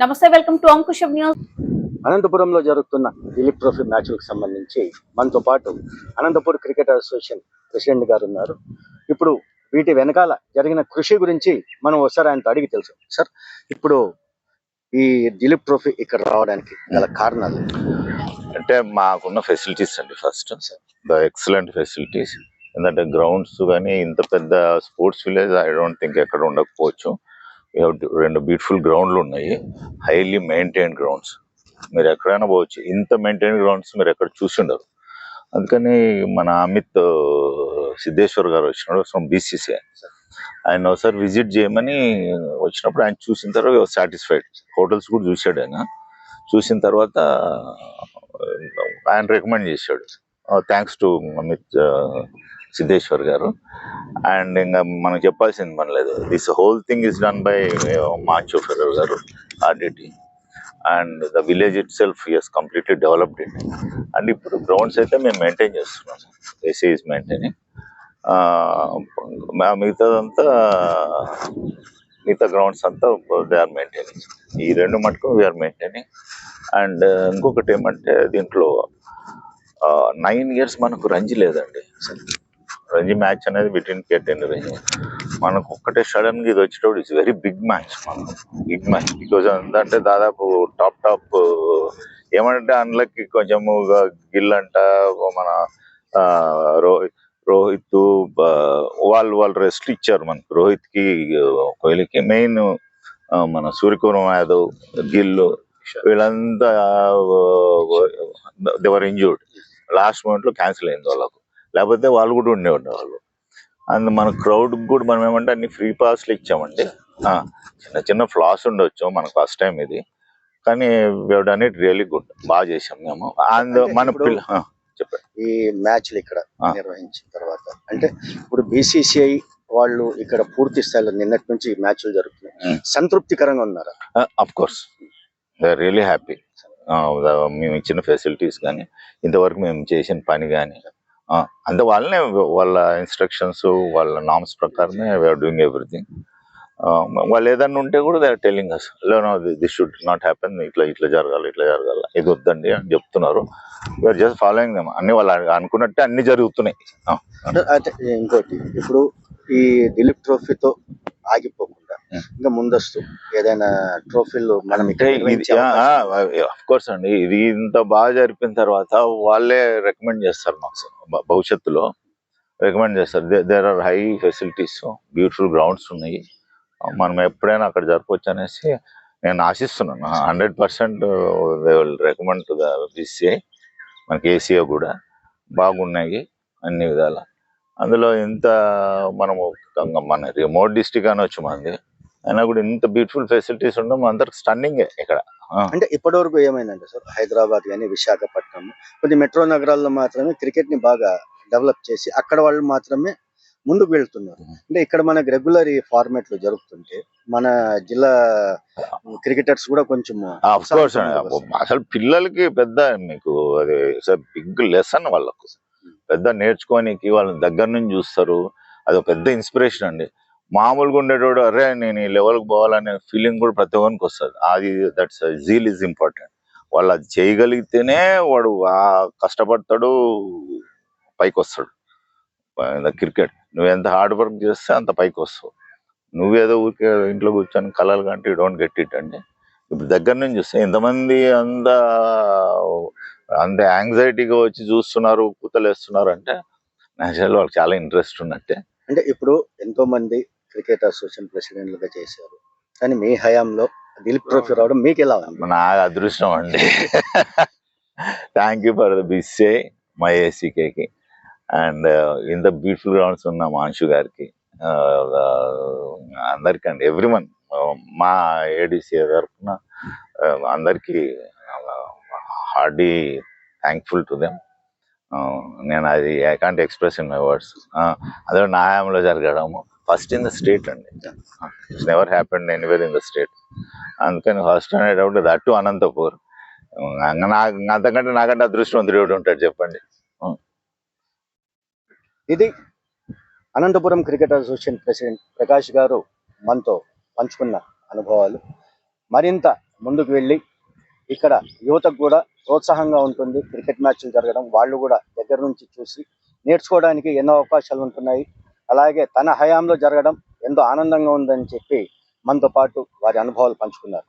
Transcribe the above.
నమస్తే welcome to Ankusam news. అనంతపురంలో జరుగుతున్న దిలీప్ ట్రోఫీ మ్యాచ్లకు సంబంధించి మనతో పాటు అనంతపురం క్రికెట్ అసోసియేషన్ ప్రెసిడెంట్ గారు ఉన్నారు. ఇప్పుడు వీటి వెనకాల జరిగిన కృషి గురించి మనం ఒకసారి ఆయనతో అడిగి తెలుసు సార్ ఇప్పుడు ఈ దిలీప్ ట్రోఫీ ఇక్కడ రావడానికి గల కారణాలు? అంటే మాకున్న ఫెసిలిటీస్ అండి ఫస్ట్ ద ఎక్సలెంట్ ఫెసిలిటీస్ ఎందుకంటే గ్రౌండ్స్ కానీ ఇంత పెద్ద sports village I don't think ఎక్కడ ఉండకపోవచ్చు. రెండు బ్యూటిఫుల్ గ్రౌండ్లు ఉన్నాయి. హైలీ మెయింటైన్ గ్రౌండ్స్ మీరు ఎక్కడైనా పోవచ్చు. ఇంత మెయింటైన్ గ్రౌండ్స్ మీరు ఎక్కడ చూసి ఉండరు అందుకని మన అమిత్ సిద్ధేశ్వర్ గారు వచ్చినాడు ఫ్రమ్ బీసీసీఐ ఆయన. ఒకసారి విజిట్ చేయమని వచ్చినప్పుడు ఆయన చూసిన తర్వాత సాటిస్ఫైడ్ హోటల్స్ కూడా చూశాడు ఆయన. చూసిన తర్వాత ఆయన రికమెండ్ చేశాడు. థ్యాంక్స్ టు అమిత్ సిద్ధేశ్వర్ గారు. అండ్ ఇంకా మనం చెప్పాల్సింది మన లేదు. This whole thing is done by Moncho Ferrer గారు RDT and the village itself years completely developed it and ఇప్పుడు గ్రౌండ్స్ అయితే మేము మెయింటైన్ చేస్తున్నాం ఏసీ ఈజ్ మెయింటైనింగ్ మిగతాదంతా మిగతా గ్రౌండ్స్ అంతా దే ఆర్ మెయింటైనింగ్ ఈ రెండు మటుకు వీఆర్ మెయింటైనింగ్ అండ్ ఇంకొకటి ఏమంటే దీంట్లో నైన్ ఇయర్స్ మనకు రంజి లేదండి రంజీ మ్యాచ్ అనేది బిట్వీన్ కేట్ అండ్ రంజీ. మనకు ఒక్కటే సడన్గా ఇది వచ్చేటప్పుడు ఇట్స్ వెరీ బిగ్ మ్యాచ్ మనకు బిగ్ మ్యాచ్ బికాజ్ అంటే దాదాపు టాప్ టాప్ ఏమంటే అందులోకి కొంచెము గిల్ అంట మన ఆ, రోహిత్ రోహిత్ వాళ్ళు వాళ్ళు రెస్ట్ ఇచ్చారు మనకు. రోహిత్కి కోహ్లీకి మెయిన్ మన సూర్యకుమార్ యాదవ్ గిల్ వీళ్ళంతా దేవర్ ఇంజూర్డ్ లాస్ట్ మూమెంట్లో క్యాన్సిల్ అయింది వాళ్ళకు. లేకపోతే వాళ్ళు కూడా ఉండేవాళ్ళు వాళ్ళు. అండ్ మన క్రౌడ్ కూడా మనం ఏమంటే అన్ని ఫ్రీ పాస్లు ఇచ్చామండి. ఆ, చిన్న చిన్న ఫ్లాస్ ఉండొచ్చు మనకు ఫస్ట్ టైం ఇది. కానీ డన్ ఇట్ రియలీ గుడ్ బాగా చేసాం మేము. అండ్ మన పిల్ల చెప్పండి. ఈ మ్యాచ్లు ఇక్కడ. నిర్వహించిన తర్వాత అంటే ఇప్పుడు బీసీసీఐ వాళ్ళు ఇక్కడ పూర్తి స్థాయిలో నిన్నటి నుంచి ఈ మ్యాచ్లు జరుగుతున్నాయి. సంతృప్తికరంగా ఉన్నారా? అఫ్ కోర్స్ రియలీ హ్యాపీ మేము ఇచ్చిన ఫెసిలిటీస్ కానీ ఇంతవరకు మేము చేసిన పని కానీ అంటే వాళ్ళనే వాళ్ళ ఇన్స్ట్రక్షన్స్ వాళ్ళ నామ్స్ ప్రకారమే వీఆర్ డూయింగ్ ఎవ్రీథింగ్ వాళ్ళు ఏదన్నా ఉంటే కూడా దే ఆర్ టెలింగ్ అస్ లేనో దిస్ షుడ్ నాట్ హ్యాపెన్ ఇట్లా ఇట్లా జరగాలి ఇట్లా జరగాలి. ఇది వద్దండి అని చెప్తున్నారు. వీఆర్ జస్ట్ ఫాలోయింగ్ దమ్ అన్ని వాళ్ళు అనుకున్నట్టే అన్ని జరుగుతున్నాయి. ఇంకోటి. ఇప్పుడు ఈ దిలీప్ ట్రోఫీతో ఆగిపోకుండా. ఇంకా ముందస్తు ఏదైనా ట్రోఫీలు మనం కోర్స్ అండి. ఇది ఇంత బాగా జరిపిన తర్వాత వాళ్ళే రికమెండ్ చేస్తారు మాకు భవిష్యత్తులో రికమెండ్ చేస్తారు. There are high facilities beautiful grounds ఉన్నాయి. మనం ఎప్పుడైనా అక్కడ జరపవచ్చు అనేసి నేను ఆశిస్తున్నాను. Hundred percent they will recommend to the BCI మనకి ఏసీఓ కూడా బాగున్నాయి అన్ని విధాల. అందులో ఇంత మనము మన రిమోట్ డిస్టిక్ అనొచ్చు మనది అయినా కూడా ఇంత బ్యూటిఫుల్ ఫెసిలిటీస్ ఉండడం అందరికి స్టన్నింగే ఇక్కడ. అంటే ఇప్పటి వరకు ఏమైందంటే సార్ హైదరాబాద్ కానీ విశాఖపట్నం కొన్ని మెట్రో నగరాల్లో మాత్రమే క్రికెట్ని బాగా డెవలప్ చేసి అక్కడ వాళ్ళు మాత్రమే ముందుకు వెళ్తున్నారు. అంటే ఇక్కడ మనకు రెగ్యులర్ ఈ ఫార్మాట్లో జరుగుతుంటే మన జిల్లా క్రికెటర్స్ కూడా కొంచెం అసలు పిల్లలకి పెద్ద మీకు అది బిగ్ లెసన్ వాళ్ళకు. పెద్ద నేర్చుకోనికి వాళ్ళని దగ్గర నుంచి చూస్తారు. అది ఒక పెద్ద ఇన్స్పిరేషన్ అండి. మామూలుగా ఉండేటోడు అరే నేను ఈ లెవెల్కి పోవాలనే ఫీలింగ్ కూడా ప్రతి ఒక్కరికి వస్తుంది. అది దట్స్ జీల్ ఈజ్ ఇంపార్టెంట్ వాళ్ళు అది చేయగలిగితేనే వాడు కష్టపడతాడు పైకి వస్తాడు క్రికెట్. నువ్వు ఎంత హార్డ్ వర్క్ చేస్తే అంత పైకి వస్తావు నువ్వేదో ఊరికే ఇంట్లో కూర్చొని కలలు కంటే యూ డోంట్ గెట్ ఇట్ అండి. ఇప్పుడు దగ్గర నుంచి చూస్తే ఎంతమంది అంత అంత యాంగ్జైటీగా వచ్చి చూస్తున్నారు కూతలేస్తున్నారు అంటే నేచురల్ వాళ్ళకి చాలా ఇంట్రెస్ట్ ఉన్నట్టే. అంటే ఇప్పుడు ఎంతో మంది క్రికెట్ అసోసియేషన్ ప్రెసిడెంట్లుగా చేశారు. కానీ మీ హయాంలో దిలీప్ ట్రోఫీ రావడం మీకు ఎలా నా అదృష్టం అండి. థ్యాంక్ యూ ఫర్ ద బిస్సే మై ఏసీకేకి అండ్ ఇంత బ్యూటిఫుల్ గ్రౌండ్స్ ఉన్న మాన్షు గారికి అందరికీ అండి ఎవ్రీ వన్ మా ఏడీసీ తరఫున అందరికీ హార్డీ థ్యాంక్ఫుల్ టు దెమ్ నేను అది I can't express in my words అదే నా హయాంలో జరగడము. ఫస్ట్ ఇన్ ద స్టేట్ అండి. It's never happened anywhere in the state అందుకని ఫస్ట్ అనేటప్పుడు దట్ టు అనంతపూర్ నాకు అంతకంటే నాకంటే అదృష్టవంతుడు ఎవడు ఉంటాడు చెప్పండి. ఇది Anantapuram cricket association president Prakash గారు మనతో పంచుకున్న అనుభవాలు. మరింత ముందుకు వెళ్ళి ఇక్కడ యువతకు కూడా ప్రోత్సాహంగా ఉంటుంది. క్రికెట్ మ్యాచ్లు జరగడం వాళ్ళు కూడా దగ్గర నుంచి చూసి నేర్చుకోవడానికి ఎన్నో అవకాశాలు ఉంటున్నాయి. అలాగే తన హయాంలో జరగడం ఎంతో ఆనందంగా ఉందని చెప్పి మనతో పాటు వారి అనుభవాలు పంచుకున్నారు.